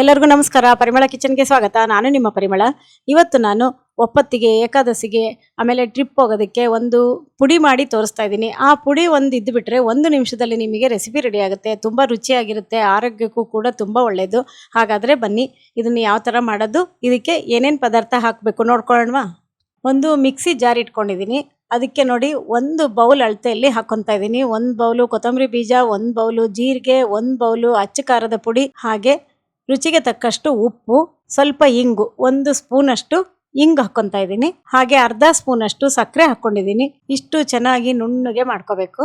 ಎಲ್ಲರಿಗೂ ನಮಸ್ಕಾರ. ಪರಿಮಳ ಕಿಚನ್ಗೆ ಸ್ವಾಗತ. ನಾನು ನಿಮ್ಮ ಪರಿಮಳ. ಇವತ್ತು ನಾನು ಒಪ್ಪತ್ತಿಗೆ, ಏಕಾದಶಿಗೆ, ಆಮೇಲೆ ಟ್ರಿಪ್ ಹೋಗೋದಕ್ಕೆ ಒಂದು ಪುಡಿ ಮಾಡಿ ತೋರಿಸ್ತಾ ಇದ್ದೀನಿ. ಆ ಪುಡಿ ಒಂದು ಇದ್ದುಬಿಟ್ರೆ ಒಂದು ನಿಮಿಷದಲ್ಲಿ ನಿಮಗೆ ರೆಸಿಪಿ ರೆಡಿ ಆಗುತ್ತೆ. ತುಂಬ ರುಚಿಯಾಗಿರುತ್ತೆ. ಆರೋಗ್ಯಕ್ಕೂ ಕೂಡ ತುಂಬ ಒಳ್ಳೆಯದು ಹಾಗಾದರೆ ಬನ್ನಿ, ಇದನ್ನು ಯಾವ ಥರ ಮಾಡೋದು, ಇದಕ್ಕೆ ಏನೇನು ಪದಾರ್ಥ ಹಾಕಬೇಕು ನೋಡ್ಕೊಳ್ಳೋಣವಾ? ಒಂದು ಮಿಕ್ಸಿ ಜಾರ್ ಇಟ್ಕೊಂಡಿದ್ದೀನಿ. ಅದಕ್ಕೆ ನೋಡಿ ಒಂದು ಬೌಲ್ ಅಳತೆಯಲ್ಲಿ ಹಾಕೊತಾ ಇದ್ದೀನಿ. ಒಂದು ಬೌಲು ಕೊತ್ತಂಬರಿ ಬೀಜ, ಒಂದು ಬೌಲು ಜೀರಿಗೆ, ಒಂದು ಬೌಲು ಅಚ್ಚ ಖಾರದ ಪುಡಿ, ಹಾಗೆ ರುಚಿಗೆ ತಕ್ಕಷ್ಟು ಉಪ್ಪು, ಸ್ವಲ್ಪ ಇಂಗು, ಒಂದು ಸ್ಪೂನಷ್ಟು ಇಂಗು ಹಾಕ್ಕೊಂತ ಇದ್ದೀನಿ. ಹಾಗೆ ಅರ್ಧ ಸ್ಪೂನಷ್ಟು ಸಕ್ಕರೆ ಹಾಕೊಂಡಿದ್ದೀನಿ ಇಷ್ಟು ಚೆನ್ನಾಗಿ ನುಣ್ಣಗೆ ಮಾಡ್ಕೋಬೇಕು.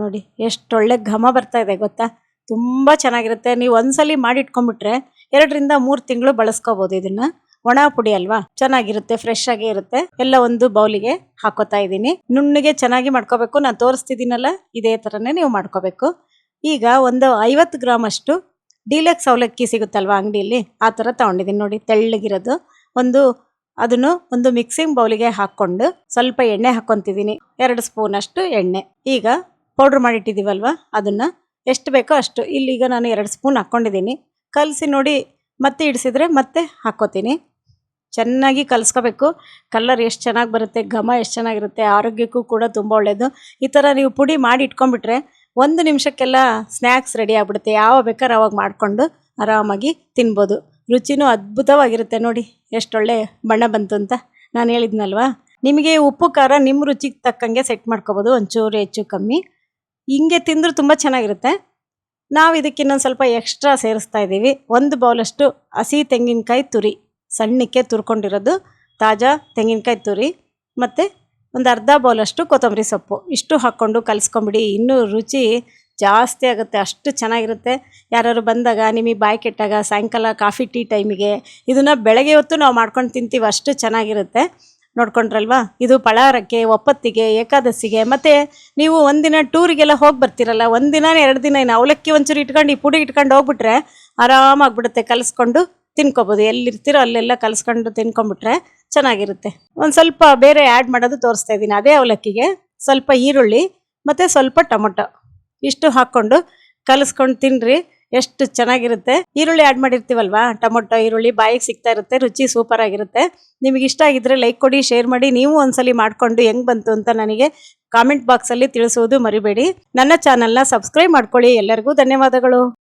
ನೋಡಿ, ಎಷ್ಟೊಳ್ಳೆ ಘಮ ಬರ್ತಾ ಇದೆ ಗೊತ್ತಾ? ತುಂಬ ಚೆನ್ನಾಗಿರುತ್ತೆ. ನೀವು ಒಂದ್ಸಲಿ ಮಾಡಿ ಇಟ್ಕೊಂಡ್ಬಿಟ್ರೆ ಎರಡರಿಂದ ಮೂರು ತಿಂಗಳು ಬಳಸ್ಕೋಬೋದು ಇದನ್ನ. ಒಣ ಪುಡಿ ಅಲ್ವಾ? ಚೆನ್ನಾಗಿರುತ್ತೆ ಫ್ರೆಶ್ ಆಗೇ ಇರುತ್ತೆ. ಎಲ್ಲ ಒಂದು ಬೌಲಿಗೆ ಹಾಕೋತಾ ಇದ್ದೀನಿ. ನುಣ್ಣಗೆ ಚೆನ್ನಾಗಿ ಮಾಡ್ಕೋಬೇಕು. ನಾನು ತೋರಿಸ್ತಿದ್ದೀನಲ್ಲ, ಇದೇ ಥರನೇ ನೀವು ಮಾಡ್ಕೋಬೇಕು. ಈಗ ಒಂದು ಐವತ್ತು ಗ್ರಾಮ್ ಅಷ್ಟು ಡೀಲಕ್ಸ್ ಅವಲಕ್ಕಿ ಸಿಗುತ್ತಲ್ವಾ ಅಂಗಡಿಯಲ್ಲಿ? ಆ ಥರ ತಗೊಂಡಿದ್ದೀನಿ ನೋಡಿ, ತೆಳ್ಳಗಿರೋದು. ಒಂದು ಅದನ್ನು ಒಂದು ಮಿಕ್ಸಿಂಗ್ ಬೌಲಿಗೆ ಹಾಕ್ಕೊಂಡು ಸ್ವಲ್ಪ ಎಣ್ಣೆ ಹಾಕ್ಕೊತಿದ್ದೀನಿ. ಎರಡು ಸ್ಪೂನ್ ಅಷ್ಟು ಎಣ್ಣೆ. ಈಗ ಪೌಡ್ರ್ ಮಾಡಿಟ್ಟಿದ್ದೀವಲ್ವ? ಅದನ್ನು ಎಷ್ಟು ಬೇಕೋ ಅಷ್ಟು. ಇಲ್ಲಿ ಈಗ ನಾನು ಎರಡು ಸ್ಪೂನ್ ಹಾಕ್ಕೊಂಡಿದ್ದೀನಿ. ಕಲಸಿ ನೋಡಿ, ಮತ್ತೆ ಇಡಿಸಿದ್ರೆ ಮತ್ತೆ ಹಾಕ್ಕೋತೀನಿ. ಚೆನ್ನಾಗಿ ಕಲಿಸ್ಕೋಬೇಕು. ಕಲರ್ ಎಷ್ಟು ಚೆನ್ನಾಗಿ ಬರುತ್ತೆ, ಘಮ ಎಷ್ಟು ಚೆನ್ನಾಗಿರುತ್ತೆ, ಆರೋಗ್ಯಕ್ಕೂ ಕೂಡ ತುಂಬ ಒಳ್ಳೆಯದು ಈ ಥರ ನೀವು ಪುಡಿ ಮಾಡಿ ಇಟ್ಕೊಂಡ್ಬಿಟ್ರೆ ಒಂದು ನಿಮಿಷಕ್ಕೆಲ್ಲ ಸ್ನ್ಯಾಕ್ಸ್ ರೆಡಿ ಆಗ್ಬಿಡುತ್ತೆ. ಯಾವ ಬೇಕಾದ್ರೆ ಅವಾಗ ಮಾಡಿಕೊಂಡು ಆರಾಮಾಗಿ ತಿನ್ಬೋದು. ರುಚಿನೂ ಅದ್ಭುತವಾಗಿರುತ್ತೆ ನೋಡಿ, ಎಷ್ಟೊಳ್ಳೆ ಬಣ್ಣ ಬಂತು ಅಂತ ನಾನು ಹೇಳಿದ್ನಲ್ವಾ? ನಿಮಗೆ ಉಪ್ಪು, ಖಾರ ನಿಮ್ಮ ರುಚಿಗೆ ತಕ್ಕಂಗೆ ಸೆಟ್ ಮಾಡ್ಕೋಬೋದು, ಒಂಚೂರು ಹೆಚ್ಚು ಕಮ್ಮಿ. ಹಿಂಗೆ ತಿಂದರೂ ತುಂಬ ಚೆನ್ನಾಗಿರುತ್ತೆ. ನಾವು ಇದಕ್ಕೆ ಇನ್ನೊಂದು ಸ್ವಲ್ಪ ಎಕ್ಸ್ಟ್ರಾ ಸೇರಿಸ್ತಾ ಇದ್ದೀವಿ. ಒಂದು ಬೌಲಷ್ಟು ಹಸಿ ತೆಂಗಿನಕಾಯಿ ತುರಿ. ಸಣ್ಣಕ್ಕೆ ತುರ್ಕೊಂಡಿರೋದು ತಾಜಾ ತೆಂಗಿನಕಾಯಿ ತುರಿ ಮತ್ತು ಒಂದು ಅರ್ಧ ಬೌಲಷ್ಟು ಕೊತ್ತಂಬರಿ ಸೊಪ್ಪು. ಇಷ್ಟು ಹಾಕ್ಕೊಂಡು ಕಲಿಸ್ಕೊಂಬಿಡಿ. ಇನ್ನೂ ರುಚಿ ಜಾಸ್ತಿ ಆಗುತ್ತೆ. ಅಷ್ಟು ಚೆನ್ನಾಗಿರುತ್ತೆ. ಯಾರು ಬಂದಾಗ, ನಿಮಗೆ ಬಾಯಿ ಕೆಟ್ಟಾಗ, ಸಾಯಂಕಾಲ ಕಾಫಿ, ಟೀ ಟೈಮಿಗೆ ಇದನ್ನು ಬೆಳಗ್ಗೆ ಹೊತ್ತು ನಾವು ಮಾಡ್ಕೊಂಡು ತಿಂತೀವಿ. ಅಷ್ಟು ಚೆನ್ನಾಗಿರುತ್ತೆ. ನೋಡ್ಕೊಂಡ್ರಲ್ವಾ? ಇದು ಪಳಾರಕ್ಕೆ, ಒಪ್ಪತ್ತಿಗೆ, ಏಕಾದಶಿಗೆ, ಮತ್ತು ನೀವು ಒಂದಿನ ಟೂರಿಗೆಲ್ಲ ಹೋಗಿ ಬರ್ತೀರಲ್ಲ, ಒಂದಿನ, ಎರಡು ದಿನ ಏನು ಅವಲಕ್ಕಿ ಒಂಚೂರು ಇಟ್ಕೊಂಡು, ಈ ಪುಡಿ ಇಟ್ಕೊಂಡು ಹೋಗ್ಬಿಟ್ರೆ ಆರಾಮಾಗಿಬಿಡುತ್ತೆ. ಕಲಿಸ್ಕೊಂಡು ತಿನ್ಕೋಬೋದು. ಎಲ್ಲಿರ್ತೀರೋ ಅಲ್ಲೆಲ್ಲ ಕಲಿಸ್ಕೊಂಡು ತಿನ್ಕೊಂಬಿಟ್ರೆ ಚೆನ್ನಾಗಿರುತ್ತೆ. ಒಂದು ಸ್ವಲ್ಪ ಬೇರೆ ಆ್ಯಡ್ ಮಾಡೋದು ತೋರಿಸ್ತಾ ಇದ್ದೀನಿ. ಅದೇ ಅವಲಕ್ಕಿಗೆ ಸ್ವಲ್ಪ ಈರುಳ್ಳಿ, ಮತ್ತು ಸ್ವಲ್ಪ ಟೊಮೊಟೊ. ಇಷ್ಟು ಹಾಕ್ಕೊಂಡು ಕಲಿಸ್ಕೊಂಡು ತಿನ್ನಿರಿ ಎಷ್ಟು ಚೆನ್ನಾಗಿರುತ್ತೆ. ಈರುಳ್ಳಿ ಆ್ಯಡ್ ಮಾಡಿರ್ತೀವಲ್ವಾ? ಟೊಮೊಟೊ, ಈರುಳ್ಳಿ ಬಾಯಿಗೆ ಸಿಗ್ತಾ ಇರುತ್ತೆ, ರುಚಿ ಸೂಪರ್ ಆಗಿರುತ್ತೆ. ನಿಮಗೆ ಇಷ್ಟ ಆಗಿದ್ರೆ ಲೈಕ್ ಕೊಡಿ ಶೇರ್ ಮಾಡಿ, ನೀವು ಒಂದ್ಸಲಿ ಮಾಡಿಕೊಂಡು ಹೆಂಗೆ ಬಂತು ಅಂತ ನನಗೆ ಕಾಮೆಂಟ್ ಬಾಕ್ಸಲ್ಲಿ ತಿಳಿಸುವುದು ಮರಿಬೇಡಿ. ನನ್ನ ಚಾನಲ್ನ ಸಬ್ಸ್ಕ್ರೈಬ್ ಮಾಡ್ಕೊಳ್ಳಿ. ಎಲ್ಲರಿಗೂ ಧನ್ಯವಾದಗಳು.